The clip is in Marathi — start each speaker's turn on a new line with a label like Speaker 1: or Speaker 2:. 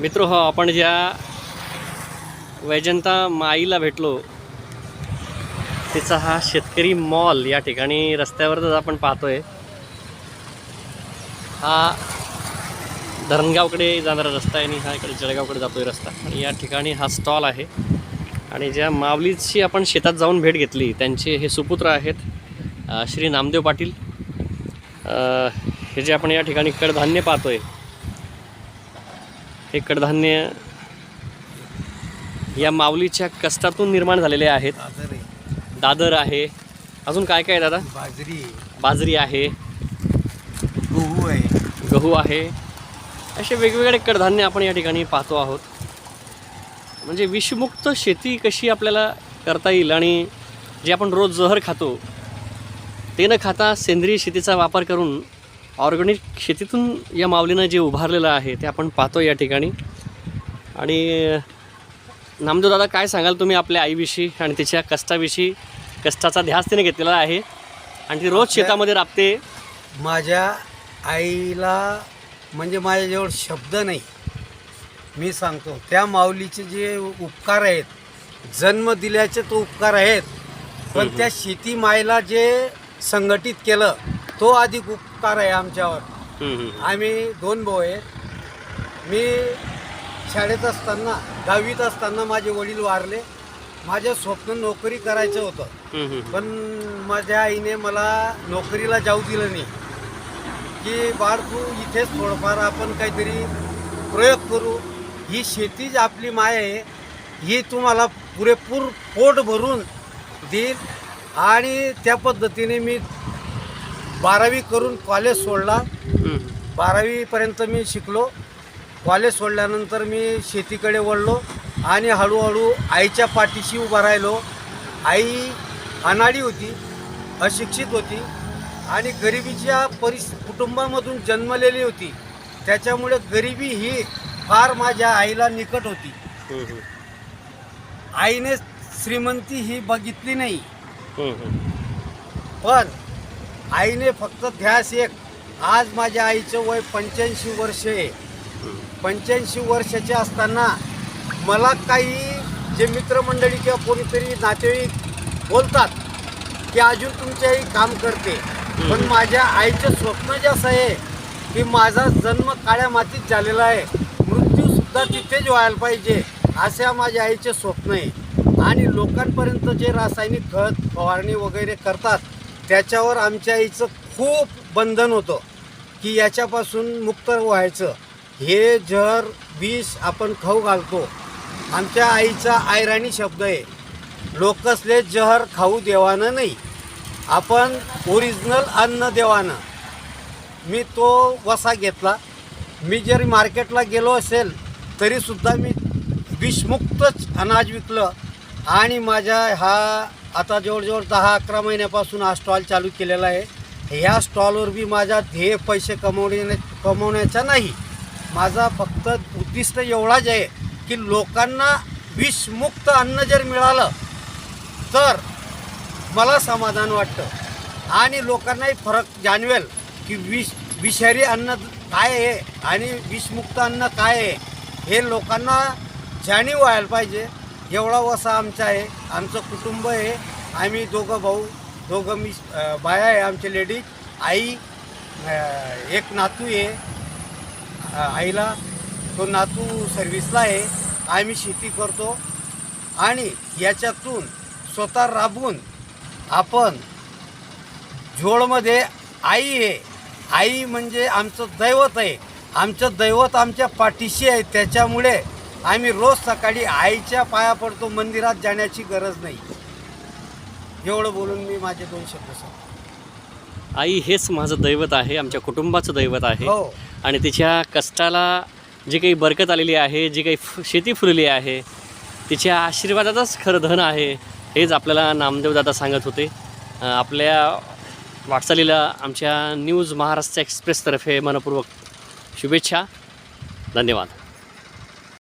Speaker 1: मित्र हो आपण ज्या वैजंता माईला भेटलो तिचा हा शेतकरी मॉल या ठिकाणी रस्त्यावरच आपण पाहतोय. हा धरणगावकडे जाणारा रस्ता आहे आणि हा इकडे जळगावकडे जातोय रस्ता. आणि या ठिकाणी हा स्टॉल आहे. आणि ज्या माऊलीची आपण शेतात जाऊन भेट घेतली त्यांचे हे सुपुत्र आहेत श्री नामदेव पाटील. हे जे आपण या ठिकाणी कडधान्य पाहतोय हे कडधान्य या माऊलीच्या कष्टातून निर्माण झालेले आहेत.
Speaker 2: दादर आहे.
Speaker 1: अजून काय काय दादा?
Speaker 2: बाजरी
Speaker 1: बाजरी आहे.
Speaker 2: गहू आहे.
Speaker 1: गहू आहे. असे वेगवेगळे कडधान्य आपण या ठिकाणी पाहतो आहोत. म्हणजे विषमुक्त शेती कशी आपल्याला करता येईल आणि जे आपण रोज जहर खातो ते न खाता सेंद्रिय शेतीचा वापर करून ऑर्गॅनिक शेतीतून या माऊलीनं जे उभारलेलं आहे ते आपण पाहतो या ठिकाणी. आणि नामदेव दादा काय सांगाल तुम्ही आपल्या आईविषयी आणि तिच्या कष्टाविषयी? कष्टाचा ध्यास तिने घेतलेला आहे. आणि ती रोज शेतामध्ये राबते.
Speaker 2: माझ्या आईला म्हणजे माझ्याजवळ शब्द नाही. मी सांगतो त्या माऊलीचे जे उपकार आहेत जन्म दिल्याचे तो उपकार आहेत पण त्या शेती मायला जे संघटित केलं तो अधिक उपकार आहे आमच्यावर. आम्ही दोन भाऊ आहेत मी शाळेत असताना दहावीत असताना माझे वडील वारले. माझं स्वप्न नोकरी करायचं होतं. पण माझ्या आईने मला नोकरीला जाऊ दिलं नाही. की बाळ तू इथेच थोडंफार आपण काहीतरी प्रयोग करू. ही शेतीच आपली माय आहे. ही तुम्हाला पुरेपूर पोट भरून देईल. आणि त्या पद्धतीने मी बारावी करून कॉलेज सोडला. बारावीपर्यंत मी शिकलो कॉलेज सोडल्यानंतर मी शेतीकडे वळलो आणि हळूहळू आईच्या पाठीशी उभा राहिलो आई अनाडी होती अशिक्षित होती आणि गरिबीच्या परिस कुटुंबामधून जन्मलेली होती त्याच्यामुळे गरिबी ही फार माझ्या आईला निकट होती. आईने श्रीमंती ही बघितली नाही. पण आईने फक्त ध्यास एक. आज माझ्या आईचं वय पंच्याऐंशी वर्ष आहे. पंच्याऐंशी वर्षाचे असताना मला काही जे मित्रमंडळी किंवा कोणीतरी नातेवाईक बोलतात की अजून तुमची आई काम करते. पण माझ्या आईचं स्वप्न जे असं आहे की माझा जन्म काळ्या मातीत झालेला आहे. मृत्यूसुद्धा तिथेच व्हायला पाहिजे अशा माझ्या आईचे स्वप्न आहे. आणि लोकांपर्यंत जे रासायनिक खत फवारणी वगैरे करतात त्याच्यावर आमच्या आईचं खूप बंधन होतं की याच्यापासून मुक्त व्हायचं. हे जर विष आपण खाऊ घालतो आमच्या आईचा आयराणी शब्द आहे लोकसले जहर खाऊ देवानं नाही आपण ओरिजिनल अन्न देवानं. मी तो वसा घेतला. मी जरी मार्केटला गेलो असेल तरीसुद्धा मी विषमुक्तच अनाज विकलं आणि माझ्या हा आता जवळजवळ दहा अकरा महिन्यापासून हा स्टॉल चालू केलेला आहे. ह्या स्टॉलवर बी माझा ध्येय पैसे कमवण्या कमवण्याचा नाही. माझा फक्त उद्दिष्ट एवढाच आहे की लोकांना विषमुक्त अन्न जर मिळालं तर मला समाधान वाटतं. आणि लोकांनाही फरक जाणवेल की विष विषारी अन्न काय आहे आणि विषमुक्त अन्न काय आहे हे लोकांना जाणीव व्हायला पाहिजे. एवढा वसा आमचा आहे आमचं कुटुंब आहे आम्ही दोघं भाऊ दोघं मी बाया आहे आमचे लेडीज आई एक नातू आहे आईला तो नातू सर्व्हिसला आहे आम्ही शेती करतो आणि याच्यातून स्वतः राबून आपण झोळमध्ये आई आहे. आई म्हणजे आमचं दैवत आहे. आमचं दैवत आमच्या पाठीशी आहे. त्याच्यामुळे आम्ही रोज सकाळी आईच्या पाया पडतो मंदिरात जाण्याची गरज नाही. एवढं बोलून मी माझे दोन शब्द सांगतो.
Speaker 1: आई हेच माझं दैवत आहे आमच्या कुटुंबाचं दैवत आहे.
Speaker 2: हो.
Speaker 1: आणि तिच्या कष्टाला जी काही बरकत आलेली आहे जी काही फु- शेती फुलली आहे तिच्या आशीर्वादातच खरं धन आहे हेच आपल्याला नामदेव दादा सांगत होते. अं, आपल्या वाटचालीला आमच्या न्यूज महाराष्ट्र एक्सप्रेसतर्फे मनपूर्वक शुभेच्छा. धन्यवाद.